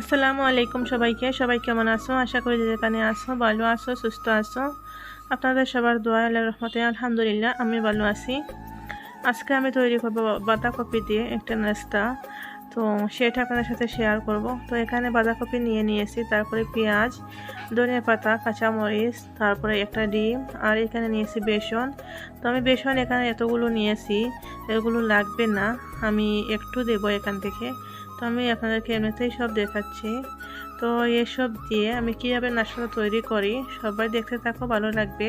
আসসালামু আলাইকুম সবাইকে। সবাই কেমন আছো? আশা করি যেখানে আসো ভালো আছো, সুস্থ আছো। আপনাদের সবার দোয়া আল্লাহ রহমতে, আলহামদুলিল্লাহ, আমি ভালো আছি। আজকে আমি তৈরি করব বাঁধাকপি দিয়ে একটা নাস্তা। তো সেটা আপনাদের সাথে শেয়ার করব। তো এখানে বাঁধাকপি নিয়ে নিয়েছি, তারপরে পেঁয়াজ ধনিয়া পাতা, কাঁচামরিচ, তারপরে একটা ডিম, আর এখানে নিয়েছি বেসন। তো আমি বেসন এখানে এতগুলো নিয়েছি, এগুলো লাগবে না। আমি একটু দেবো এখান থেকে। তো আমি আপনাদেরকে এমনিতেই সব দেখাচ্ছি। তো এসব দিয়ে আমি কীভাবে নাস্তাটা তৈরি করি সবাই দেখতে থাকো ভালো লাগবে।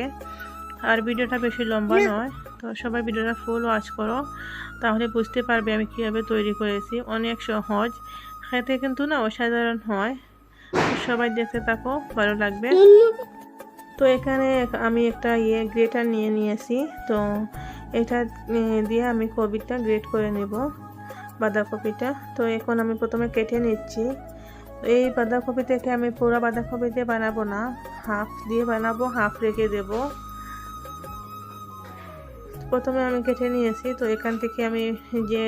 আর ভিডিওটা বেশি লম্বা নয় তো সবাই ভিডিওটা ফুল ওয়াচ করো তাহলে বুঝতে পারবে আমি কীভাবে তৈরি করেছি। অনেক সহজ খেতে কিন্তু না অসাধারণ হয়। সবাই দেখতে থাকো ভালো লাগবে। তো এখানে আমি একটা ইয়ে গ্রেটার নিয়ে নিয়েছি তো এটা দিয়ে আমি কবিটা গ্রেট করে নেব। বাঁধাকপিটা। তো এখন আমি প্রথমে কেটে নিচ্ছি। এই বাঁধাকপি থেকে আমি পুরো বাঁধাকপি দিয়ে বানাবো না। হাফ দিয়ে বানাবো, হাফ রেখে দেব। প্রথমে আমি কেটে নিয়েছি। তো এখান থেকে আমি যে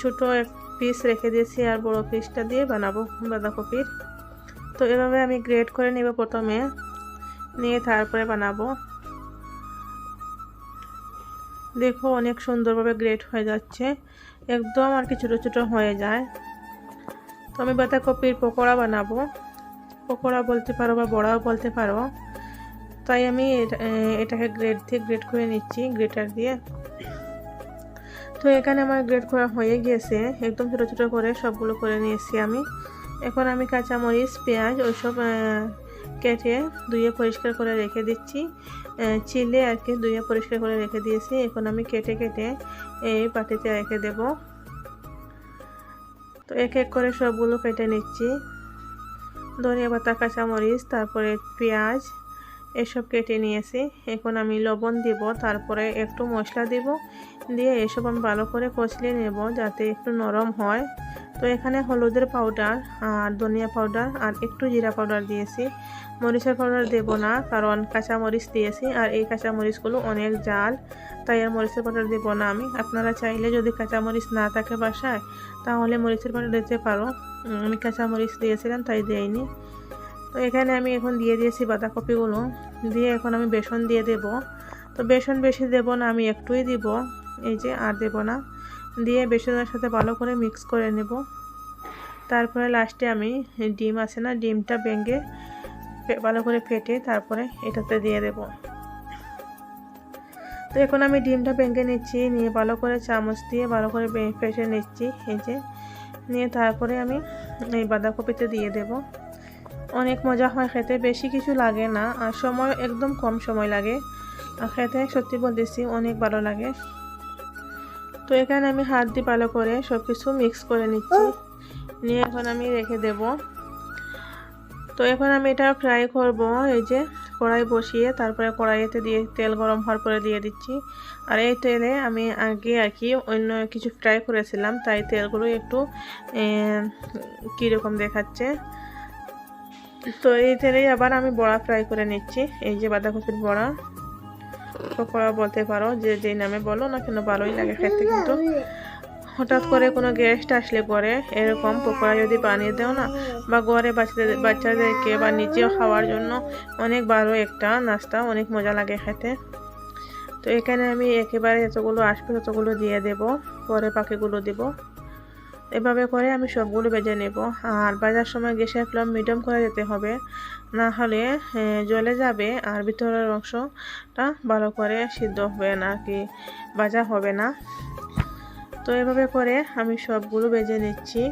ছোট এক পিস রেখে দিয়েছি আর বড় পিসটা দিয়ে বানাবো বাঁধাকপির। তো এভাবে আমি গ্রেড করে নেব প্রথমে। নিয়ে তারপরে বানাবো। দেখো অনেক সুন্দরভাবে গ্রেট হয়ে যাচ্ছে। একদম আর কি ছোটো ছোটো হয়ে যায়। তো আমি বাঁধাকপির পকোড়া বানাবো। পকোড়া বলতে পারো বা বড়াও বলতে পারো। তাই আমি এটা- এটাকে গ্রেড দিয়ে গ্রেড করে নিচ্ছি গ্রেটার দিয়ে। তো এখানে আমার গ্রেড করা হয়ে গিয়েছে। একদম ছোটো ছোটো করে সবগুলো করে নিয়েছি আমি। এখন আমি কাঁচামরিচ, পেঁয়াজ, ওইসব কেটে ধুয়ে পরিষ্কার করে রেখে দিচ্ছি। চিলে আর কি ধুয়ে পরিষ্কার করে রেখে দিয়েছি। এখন আমি কেটে কেটে এই পাটিতে রেখে দেব। তো এক এক করে সবগুলো কেটে নিচ্ছি। ধনিয়া পাতা, কাঁচামরিচ, তারপরে পেঁয়াজ, এসব কেটে নিয়েছি। এখন আমি লবণ দিব, তারপরে একটু মশলা দিব। দিয়ে এসব আমি ভালো করে কষলিয়ে নেব যাতে একটু নরম হয়। তো এখানে হলুদের পাউডার আর ধনিয়া পাউডার আর একটু জিরা পাউডার দিয়েছি। মরিচের পাউডার দেব না, কারণ কাঁচা মরিচ দিয়েছি, আর এই কাঁচা মরিচগুলো অনেক জাল, তাই আর মরিচের পাউডার দেবো না আমি। আপনারা চাইলে যদি কাঁচা মরিচ না থাকে বাসায়, তাহলে মরিচের পাউডার দিতে পারো। আমি কাঁচা মরিচ দিয়েছিলাম, তাই দেয়নি তো এখানে আমি এখন দিয়ে দিয়েছি বাঁধাকপিগুলো। দিয়ে এখন আমি বেসন দিয়ে দেব। তো বেসন বেশি দেব না, আমি একটুই দিব। এই যে আর দেব না। দিয়ে বেসনের সাথে ভালো করে মিক্স করে নেব। তারপরে লাস্টে আমি ডিম আছে না, ডিমটা ভেঙে ভালো করে ফেটে তারপরে এটাতে দিয়ে দেব। তো এখন আমি ডিমটা ভেঙে নিচ্ছি, নিয়ে ভালো করে চামচ দিয়ে ভালো করে ফেটে নিচ্ছি, এই যে। নিয়ে তারপরে আমি এই বাঁধাকপিতে দিয়ে দেব। অনেক মজা হয় খেতে, বেশি কিছু লাগে না, আর সময়, একদম কম সময় লাগে। আর খেতে সত্যি বলতেছি, অনেক ভালো লাগে। তো এখানে আমি হাত দিয়ে ভালো করে সব কিছু মিক্স করে নিচ্ছি। নিয়ে এখন আমি রেখে দেব। তো এখন আমি এটা ফ্রাই করব, এই যে কড়াই বসিয়ে তারপরে কড়াইতে দিয়ে তেল গরম হওয়ার পরে দিয়ে দিচ্ছি। আর এই তেলে আমি আগে আর কি অন্য কিছু ফ্রাই করেছিলাম, তাই তেলগুলো একটু কীরকম দেখাচ্ছে। তো এই তেলেই আবার আমি বড়া ফ্রাই করে নিচ্ছি, এই যে বাঁধাকপির বড়া। পকোড়া বলতে পারো যে যে নামে বলো না কেন ভালোই লাগে খেতে, কিন্তু হঠাৎ করে কোনো গেস্ট আসলে পরে এরকম পকোড়া যদি বানিয়ে দেও না বা ঘরে বাচ্চাদের, বাচ্চাদেরকে বা নিজেও খাওয়ার জন্য অনেক ভালো একটা নাস্তা, অনেক মজা লাগে খেতে। তো এখানে আমি একেবারে যতগুলো আসবে ততগুলো দিয়ে দেব পরে পাখিগুলো দেব। এভাবে করে আমি সবগুলো বেজে নেব। আর বাজার সময় গ্যাসের ফ্লেম মিডিয়াম করে দিতে হবে। না হলে জলে যাবে আর ভিতরের অংশটা ভালো করে সিদ্ধ হবে না কি, ভাজা হবে না। তো এভাবে করে আমি সবগুলো বেজে নিচ্ছি।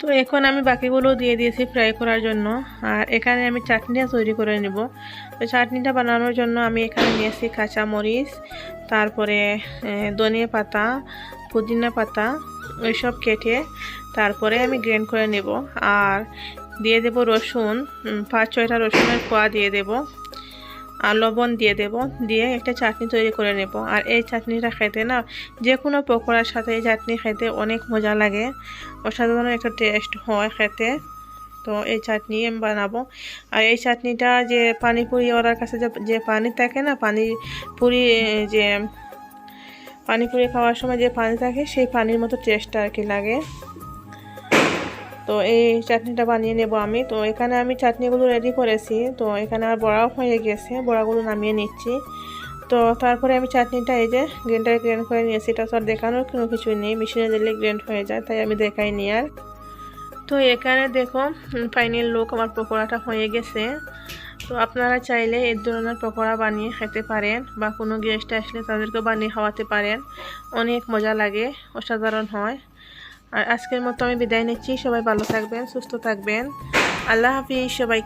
তো এখন আমি বাকিগুলো দিয়ে দিয়েছি ফ্রাই করার জন্য। আর এখানে আমি চাটনিও তৈরি করে নেব। তো চাটনিটা বানানোর জন্য আমি এখানে নিয়েছি কাঁচামরিচ, তারপরে ধনিয়া পাতা, পুদিনা পাতা ওইসব কেটে তারপরে আমি গ্রেন্ড করে নেব। আর দিয়ে দেব রসুন পাঁচ ছয়টা রসুনের কোয়া দিয়ে দেব। আর লবণ দিয়ে দেব, দিয়ে একটা চাটনি তৈরি করে নেব। আর এই চাটনিটা খেতে না যে কোনো পকোড়ার সাথে এই চাটনি খেতে অনেক মজা লাগে। অসাধারণ একটা টেস্ট হয় খেতে। তো এই চাটনি আমি বানাবো। আর এই চাটনিটা যে পানিপুরি ওরার কাছে যে পানি থাকে না পানি পুরি যে পানিপুরি খাওয়ার সময় যে পানি থাকে, সেই পানির মতো টেস্টটা আর কি লাগে। তো এই চাটনিটা বানিয়ে নেব আমি। তো এখানে আমি চাটনিগুলো রেডি করেছি। তো এখানে আর বড়াও হয়ে গেছে, বড়াগুলো নামিয়ে নিচ্ছি। তো তারপরে আমি চাটনিটা এই যে গ্রেন্ডারে গ্রেন্ড করে নিয়েছি। এটা তো আর দেখানোর কোনো কিছুই নেই মেশিনে দিলে গ্রেন্ড হয়ে যায়, তাই আমি দেখাই নি আর। তো এখানে দেখো ফাইনাল লুক আমার পকোড়াটা হয়ে গেছে। তো আপনারা চাইলে এই ধরনের পকোড়া বানিয়ে খেতে পারেন বা কোনো গেস্ট আসলে তাদেরকেও বানিয়ে খাওয়াতে পারেন। অনেক মজা লাগে, অসাধারণ হয়। আর আজকের মতো আমি বিদায় নিচ্ছি। সবাই ভালো থাকবেন সুস্থ থাকবেন। আল্লাহ হাফিজ সবাইকে।